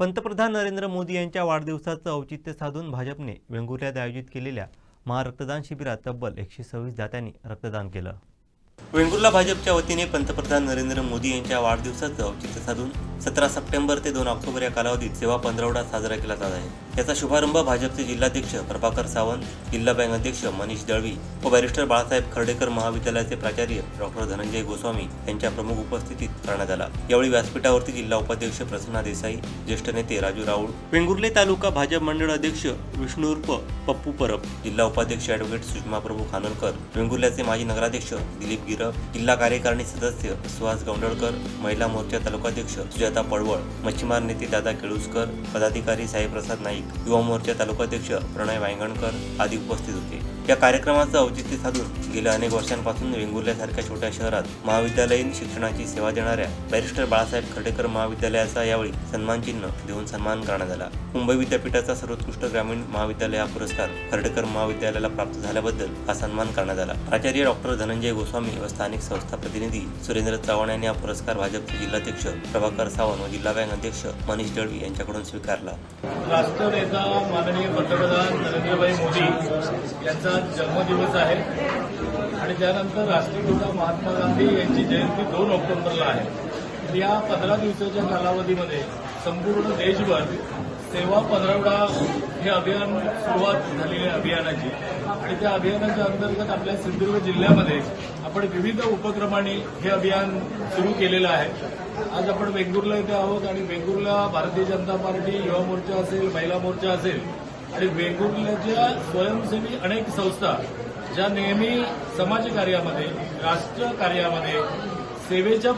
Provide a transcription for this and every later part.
पंतप्रधान नरेंद्र मोदी यांच्या वाढदिवसाचं औचित्य साधून भाजपने वेंगुर्ल्यात आयोजित केलेल्या महारक्तदान शिबिरात तब्बल एकशे सव्वीस दात्यांनी रक्तदान केलं. वेंगुर्ला भाजपच्या वतीने पंतप्रधान नरेंद्र मोदी यांच्या वाढदिवसाचं औचित्य साधून सतरा सप्टेंबर ते दोन ऑक्टोबर या कालावधीत सेवा पंधरवडा साजरा केला जात आहे. याचा शुभारंभ भाजपचे जिल्हाध्यक्ष प्रभाकर सावंत जिल्हा बँक अध्यक्ष मनीष दळवी व बॅरिस्टर बाळासाहेब खर्डेकर महाविद्यालयाचे प्राचार्य डॉक्टर धनंजय गोस्वामी यांच्या प्रमुख उपस्थितीत करण्यात आला. यावेळी व्यासपीठावरती जिल्हा उपाध्यक्ष प्रसन्ना देसाई ज्येष्ठ नेते राजू राऊळ वेंगुर्ले तालुका भाजप मंडळ अध्यक्ष विष्णू पप्पू परब जिल्हा उपाध्यक्ष अॅडव्होकेट सुषमा प्रभू खानोलकर वेंगुर्ल्याचे माजी नगराध्यक्ष दिलीप गिरप जिल्हा कार्यकारिणी सदस्य सुहास गौंडळकर महिला मोर्चा तालुकाध्यक्ष सुजाता पडवळ मच्छीमार नेते दादा केळुसकर पदाधिकारी साईप्रसाद नाईक युवा मोर्चा तालुकाध्यक्ष प्रणय वायंगणकर आदी उपस्थित होते. या कार्यक्रमाचं औचित्य साधून गेल्या अनेक वर्षांपासून वेंगुर्ल्यासारख्या छोट्या शहरात महाविद्यालयीन शिक्षणाची सेवा देणाऱ्या बॅरिस्टर बाळासाहेब खर्डेकर महाविद्यालयाचा यावेळी सन्मान चिन्ह देऊन सन्मान करण्यात आला. मुंबई विद्यापीठाचा सर्वोत्कृष्ट ग्रामीण महाविद्यालय हा पुरस्कार खर्डेकर महाविद्यालयाला प्राप्त झाल्याबद्दल हा सन्मान करण्यात आला. प्राचार्य डॉक्टर धनंजय गोस्वामी व स्थानिक संस्था प्रतिनिधी सुरेंद्र चव्हाण यांनी हा पुरस्कार भाजपचे जिल्हाध्यक्ष प्रभाकर सावंत व जिल्हा बँक अध्यक्ष मनीष दळवी यांच्याकडून स्वीकारला. राष्ट्रनेता माननीय पंतप्रधान नरेंद्रभाई मोदी यांचा जन्मदिवस आहे आणि त्यानंतर राष्ट्रपिता महात्मा गांधी यांची जयंती दोन ऑक्टोबरला आहे. या पंधरा दिवसाच्या कालावधीमध्ये संपूर्ण देशभर सेवा पंधरवडा हे अभियान सुरुवात झालेली आहे अभियानाची. आणि त्या अभियानाच्या अंतर्गत आपल्या सिंधुदुर्ग जिल्ह्यामध्ये आपण विविध उपक्रमांनी हे अभियान सुरू केलेलं आहे. आज आपण वेंगुर्ला इथे आहोत आणि वेंगुर्ला भारतीय जनता पार्टी युवा मोर्चा असेल महिला मोर्चा असेल आणि वेंगुर्ल्याच्या स्वयंसेवी अनेक संस्था ज्या नेहमी समाजकार्यामध्ये राष्ट्रकार्यामध्ये सेवेच्या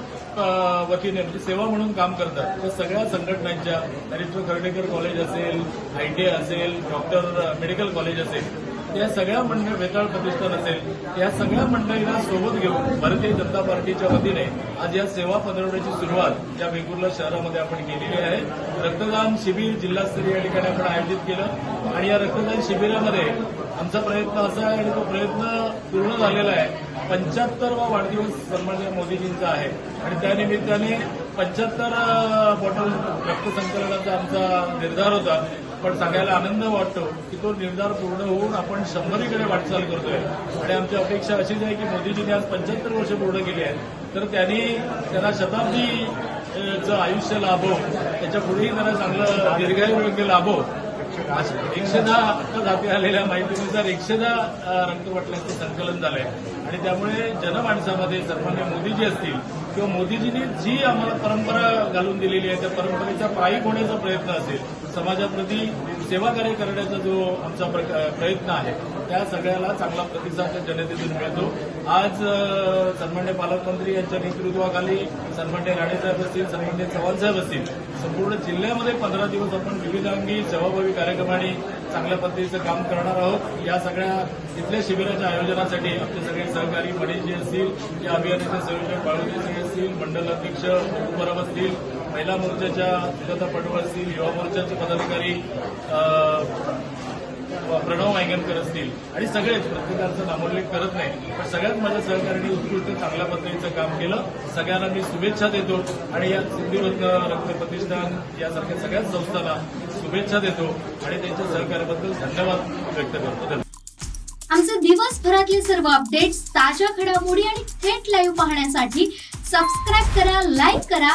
वतीने म्हणजे सेवा म्हणून काम करतात. त्या सगळ्या संघटनांच्या हरिश्व खर्डेकर कॉलेज असेल आयटीआय असेल डॉक्टर मेडिकल कॉलेज असेल या सगळ्या मंडळ वेताळ प्रतिष्ठान असेल या सगळ्या मंडळींना सोबत घेऊन भारतीय जनता पार्टीच्या वतीने आज या सेवा पंधरवड्याची सुरुवात या वेगुर्ला शहरामध्ये आपण केलेली आहे. रक्तदान शिबिर जिल्हास्तरीय या ठिकाणी आपण आयोजित केलं आणि या रक्तदान शिबिरामध्ये आमचा प्रयत्न असा आहे आणि तो प्रयत्न पूर्ण झालेला आहे. पंच्याहत्तरवा वाढदिवस सन्मान्य मोदीजींचा आहे. आणि त्यानिमित्ताने पंच्याहत्तर बॉटल रक्तसंकलनाचा आमचा निर्धार होता. पण सगळ्याला आनंद वाटतो की तो निर्धार पूर्ण होऊन आपण शंभरीकडे वाटचाल करतोय. आणि आमची अपेक्षा अशीच आहे की मोदीजींनी आज पंच्याहत्तर वर्ष पूर्ण केली आहेत. तर त्यांनी त्यांना शताब्दीचं आयुष्य लाभो त्याच्या पुढेही त्यांना चांगलं दीर्घायू लाभो एकशे दहा आता जाती आलेल्या माहितीनुसार एकशे दहा अ, संकलन झालंय. आणि त्यामुळे जनमाणसामध्ये सन्मान्य मोदीजी असतील किंवा मोदीजींनी जी आम्हाला परंपरा घालून दिलेली आहे त्या परंपरेचा पायी होण्याचा प्रयत्न असेल समाजाप्रती सेवाकार्य करण्याचा जो आमचा प्र- प्रयत्न आहे त्या सगळ्याला चांगला प्रतिसाद जनतेतून मिळतो. आज सन्मान्य पालकमंत्री यांच्या नेतृत्वाखाली सन्मान्य राणेसाहेब असतील सन्मान्य चव्हाणसाहेब असतील संपूर्ण जिल्ह्यामध्ये पंधरा दिवस आपण विविधांगी सेवाभावी कार्यक्रमाने चांगल्या पद्धतीचं काम करणार आहोत. या सगळ्या इथल्या शिबिराच्या आयोजनासाठी आमचे सगळे सहकारी मणिजी असतील या अभियानाचे संयोजक बाळूजीजी असतील मंडल अध्यक्ष उपरम असतील महिला मोर्चाच्या सुजाता पटवळ असतील युवा मोर्चाचे पदाधिकारी प्रणव वायंगणकर असतील आणि सगळेच प्रत्येकाचं नामोल्लेख करत नाही पण सगळ्यात माझ्या सहकार्याने उत्कृष्ट चांगल्या पद्धतीचं काम केलं. सगळ्यांना मी शुभेच्छा देतो आणि या सिंधुरत्न रक्त प्रतिष्ठान यासारख्या सगळ्याच संस्थांना शुभेच्छा देतो आणि त्यांच्या सहकार्याबद्दल धन्यवाद व्यक्त करतो. आमचे दिवसभरातले सर्व अपडेट्स ताज्या घडामोडी आणि थेट लाईव्ह पाहण्यासाठी सबस्क्राईब करा लाईक करा